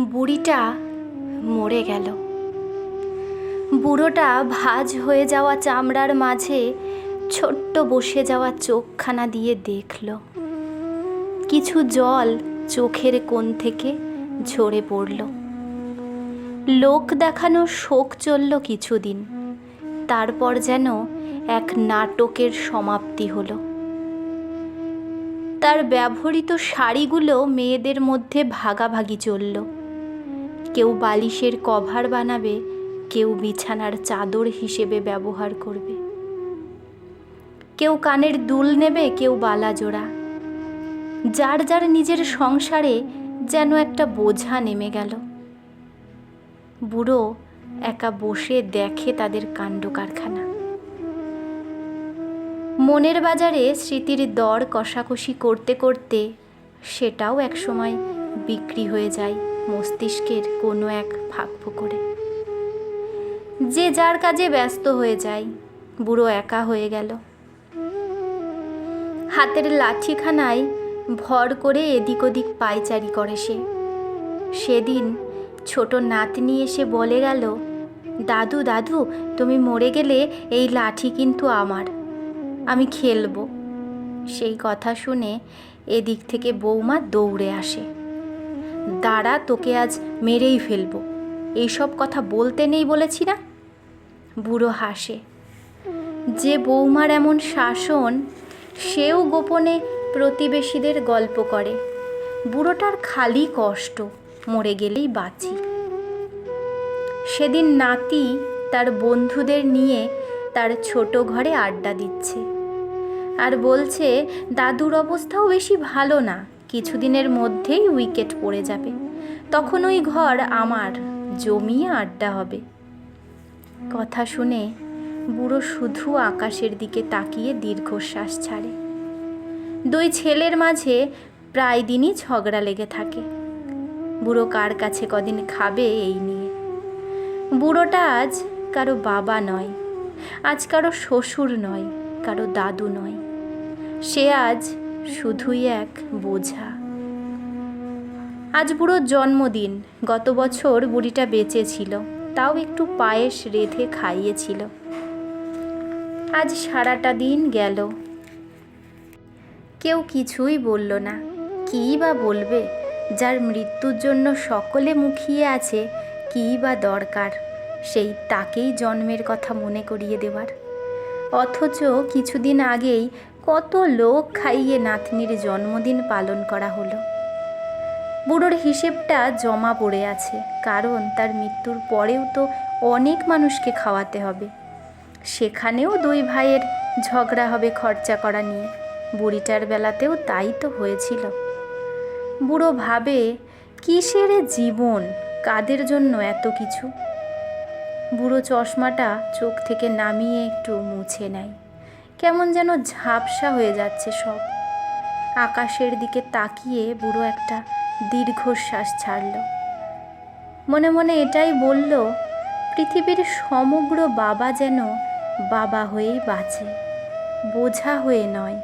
বুড়িটা মরে গেল। বুড়োটা ভাঁজ হয়ে যাওয়া চামড়ার মাঝে ছোট্ট বসে যাওয়া চোখখানা দিয়ে দেখল। কিছু জল চোখের কোণ থেকে ঝরে পড়ল। লোক দেখানো শোক চলল কিছুদিন। তারপর যেন এক নাটকের সমাপ্তি হলো। তার ব্যবহৃত শাড়িগুলো মেয়েদের মধ্যে ভাগাভাগি চলল। কেউ বালিশের কভার বানাবে, কেউ বিছানার চাদর হিসেবে ব্যবহার করবে। কেউ কানের দুল নেবে, কেউ বালা জোড়া। যার যার নিজের সংসারে যেন একটা বোঝা নেমে গেল। বুড়ো একা বসে দেখে তাদের কাণ্ড কারখানা। মনের বাজারে স্মৃতির দর কষাকষি করতে করতে সেটাও একসময় বিক্রি হয়ে যায়। মস্তিষ্কের কোনো এক ফাঁক করে যে যার কাজে ব্যস্ত হয়ে যায়, বুড়ো একা হয়ে গেল। হাতের লাঠিখানায় ভর করে এদিক ওদিক পায়চারি করে সে। সেদিন ছোট নাতনি এসে বলে গেল, দাদু দাদু, তুমি মরে গেলে এই লাঠি কিন্তু আমার, আমি খেলব। সেই কথা শুনে এদিক থেকে বৌমা দৌড়ে আসে। দাঁড়া, তোকে আজ মেরেই ফেলব। এইসব কথা বলতে নেই বলেছি না? বুড়ো হাসে। যে বৌমার এমন শাসন, সেও গোপনে প্রতিবেশীদের গল্প করে। বুড়োটার খালি কষ্ট, মরে গেলেই বাঁচি। সেদিন নাতি তার বন্ধুদের নিয়ে তার ছোট ঘরে আড্ডা দিচ্ছে। আর বলছে, দাদুর অবস্থাও বেশি ভালো না। কিছুদিনের মধ্যেই উইকেট পড়ে যাবে। তখন ওই ঘর আমার, জমিয়ে আড্ডা হবে। কথা শুনে বুড়ো শুধু আকাশের দিকে তাকিয়ে দীর্ঘশ্বাস ছাড়ে। দুই ছেলের মাঝে প্রায় দিনই ঝগড়া লেগে থাকে। বুড়ো কার কাছে কদিন খাবে এই নিয়ে? বুড়োটা আজ কারও বাবা নয়, আজ কারও শ্বশুর নয়, কারও দাদু নয়। সে আজ শুধুই এক বোঝা। আজ বুড়োর জন্মদিন, গত বছর বুড়িটা বেঁচে ছিল তাও একটু পায়েস রেধে খাইয়েছিল। আজ সারাটা দিন গেল। কেউ কিছুই বলল না। কী বা বলবে? যার মৃত্যুর জন্য সকলে মুখিয়ে আছে, কী বা দরকার? সেই তাকেই জন্মের কথা মনে করিয়ে দেওয়ার। অথচ কিছুদিন আগেই কত লোক খাইয়ে নাতনির জন্মদিন পালন করা হলো। বুড়োর হিসেবটা জমা পড়ে আছে, কারণ তার মৃত্যুর পরেও তো অনেক মানুষকে খাওয়াতে হবে। সেখানেও দুই ভাইয়ের ঝগড়া হবে খরচা করা নিয়ে। বুড়িটার বেলাতেও তাই তো হয়েছিল। বুড়ো ভাবে, কিসের জীবন? কাদের জন্য এত কিছু? বুড়ো চশমাটা চোখ থেকে নামিয়ে একটু মুছে নেয়। কেমন যেন ঝাপসা হয়ে যাচ্ছে সব। আকাশের দিকে তাকিয়ে বুড়ো একটা দীর্ঘশ্বাস ছাড়ল। মনে মনে এটাই বলল, পৃথিবীর সমগ্র বাবা যেন বাবা হয়েই বাঁচে, বোঝা হয়ে নয়।